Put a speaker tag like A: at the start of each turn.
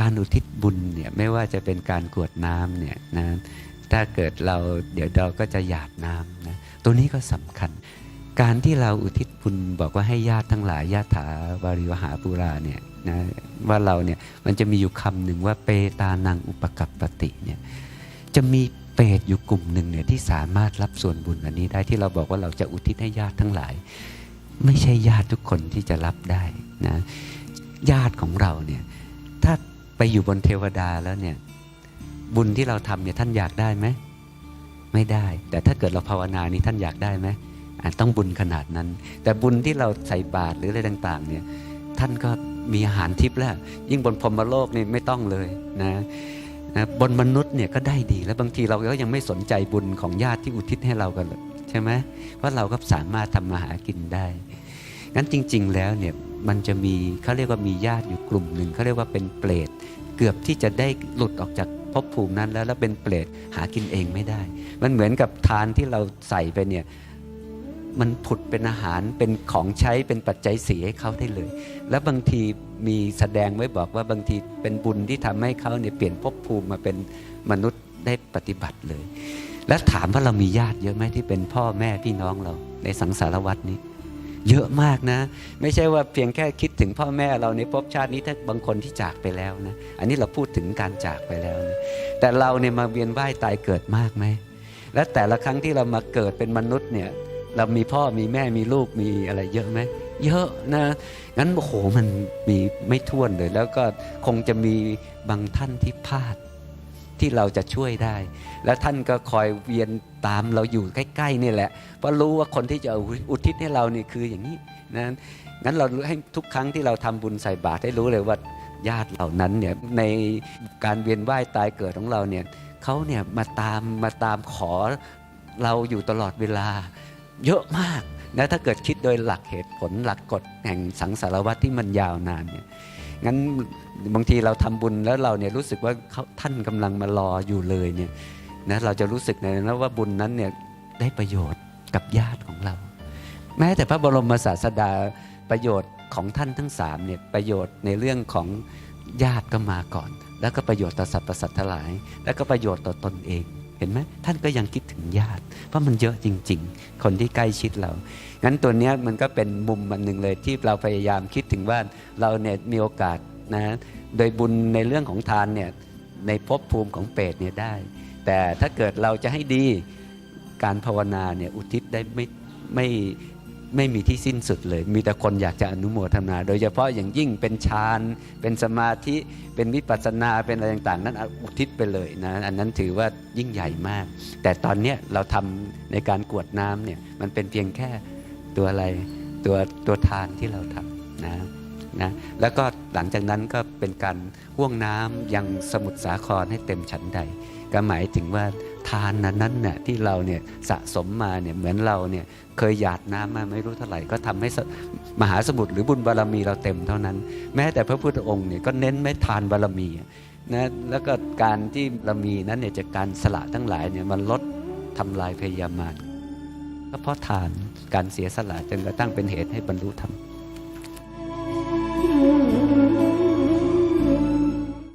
A: การอุทิศบุญเนี่ยไม่ว่าจะเป็นการกวดน้ำเนี่ยนะถ้าเกิดเราเดี๋ยวเราก็จะหยาดน้ำนะตัวนี้ก็สำคัญ การที่เราอุทิศบุญบอกว่าให้ญาติทั้งหลายญาติถาวาริวหาปุราเนี่ยนะว่าเราเนี่ยมันจะมีอยู่คำหนึ่งว่าเปตานังอุปกัปปติเนี่ยจะมีเปรตอยู่กลุ่มหนึ่งเนี่ยที่สามารถรับส่วนบุญอันนี้ได้ที่เราบอกว่าเราจะอุทิศให้ญาติทั้งหลาย ไม่ใช่ญาติทุกคนที่จะรับได้นะญาติของเราเนี่ย ไปอยู่บนเทวดาแล้วเนี่ย บุญที่เราทำเนี่ยท่านอยากได้ไหมไม่ได้ แต่ถ้าเกิดเราภาวนานี้ท่านอยากได้ไหมอะต้องบุญขนาดนั้น แต่บุญที่เราใส่บาตรหรืออะไรต่าง ๆ เนี่ย ท่านก็มีอาหารทิพย์แล้ว ยิ่งบนพรมโลกนี่ไม่ต้องเลยนะนะบนมนุษย์เนี่ยก็ได้ดี แล้วบางทีเราก็ยังไม่สนใจบุญของญาติที่อุทิศให้เรากันเลยใช่ไหมเพราะเราก็สามารถทำมาหากินได้งั้นจริง ๆ แล้วเนี่ย มันจะมีเขาเรียกว่ามีญาติอยู่กลุ่มหนึ่งเขาเรียกว่าเป็นเปรตเกือบที่จะได้หลุดออกจากภพภูมินั้นแล้วแล้วเป็นเปรตหากินเองไม่ได้ มันเหมือนกับทานที่เราใส่ไปเนี่ยมันผุดเป็นอาหารเป็นของใช้เป็นปัจจัยสีให้เขาได้เลย แล้วบางทีมีแสดงไว้บอกว่าบางทีเป็นบุญที่ทำให้เขาเนี่ยเปลี่ยนภพภูมิมาเป็นมนุษย์ได้ปฏิบัติเลย แล้วถามว่าเรามีญาติเยอะไหมที่เป็นพ่อแม่พี่น้องเราในสังสารวัตนี้ เยอะมากนะ ไม่ใช่ว่าเพียงแค่คิดถึงพ่อแม่เราในภพชาตินี้ถ้าบางคนที่จากไปแล้วนะ อันนี้เราพูดถึงการจากไปแล้วนะแต่เราเนี่ยมาเวียนว่ายตายเกิดมากไหมและแต่ละครั้งที่เรามาเกิดเป็นมนุษย์เนี่ยเรามีพ่อมีแม่มีลูกมีอะไรเยอะไหมเยอะนะงั้นโอ้โหมันมีไม่ท้วนเลย แล้วก็คงจะมีบางท่านที่พลาด ที่เราจะช่วยได้ แล้วท่านก็คอยเวียนตามเราอยู่ใกล้ๆนี่แหละ เพราะรู้ว่าคนที่จะอุทิศให้เราเนี่ยคืออย่างนี้นะงั้นเราให้ทุกครั้งที่เราทำบุญใส่บาตรให้รู้เลยว่าญาติเหล่านั้นเนี่ยในการเวียนว่ายตายเกิดของเราเนี่ยเขาเนี่ยมาตามมาตามขอเราอยู่ตลอดเวลาเยอะมากนะถ้าเกิดคิดโดยหลักเหตุผลหลักกฎแห่งสังสารวัตที่มันยาวนานเนี่ย งั้นบางทีเราทำบุญแล้วเราเนี่ยรู้สึกว่าท่านกำลังมารออยู่เลยเนี่ยนะเราจะรู้สึกเลยนะว่าบุญนั้นเนี่ยได้ประโยชน์กับญาติของเรา แม้แต่พระบรมศาสดาประโยชน์ของท่านทั้งสามเนี่ยประโยชน์ในเรื่องของญาติก็มาก่อน แล้วก็ประโยชน์ต่อสรรพสัตว์ทั้งหลาย แล้วก็ประโยชน์ต่อตนเอง เห็นไหมท่านก็ยังคิดถึงญาติ เพราะมันเยอะจริง ๆ คนที่ใกล้ชิดเรา งั้นตัวนี้มันก็เป็นมุมมันหนึ่งเลยที่เราพยายามคิดถึงว่าเราเนี่ยมีโอกาสนะโดยบุญในเรื่องของทานเนี่ยในภพภูมิของเปรตเนี่ยได้ แต่ถ้าเกิดเราจะให้ดีการภาวนาเนี่ยอุทิศได้ไม่ไม่ ไม่มีที่สิ้นสุดเลย มีแต่คนอยากจะอนุโมทนา โดยเฉพาะอย่างยิ่งเป็นฌานเป็นสมาธิเป็นวิปัสสนาเป็นอะไรต่างๆ นั้นอุทิศไปเลยนะอันนั้นถือว่ายิ่งใหญ่มาก แต่ตอนเนี้ยเราทำในการกวดน้ำเนี่ยมันเป็นเพียงแค่ตัวอะไรตัวตัวทานที่เราทำนะ นะแล้วก็หลังจากนั้นก็เป็นการห่วงน้ำยังสมุทรสาครให้เต็มชั้นใด ก็หมายถึงว่าทานนั้นนั้นน่ะที่เราเนี่ยสะสมมาเนี่ยเหมือนเราเนี่ยเคยหยาดน้ำมาไม่รู้เท่าไหร่ ก็ทำให้มหาสมุทรหรือบุญบารมีเราเต็มเท่านั้น แม้แต่พระพุทธองค์เนี่ยก็เน้นไม่ทานบารมีนะแล้วก็การที่บารมีนั้นเนี่ยจากการสละทั้งหลายเนี่ยมันลดทำลายพยามารก็เพราะทานการเสียสละจนกระทั่งเป็นเหตุให้บรรลุธรรม
B: Oh.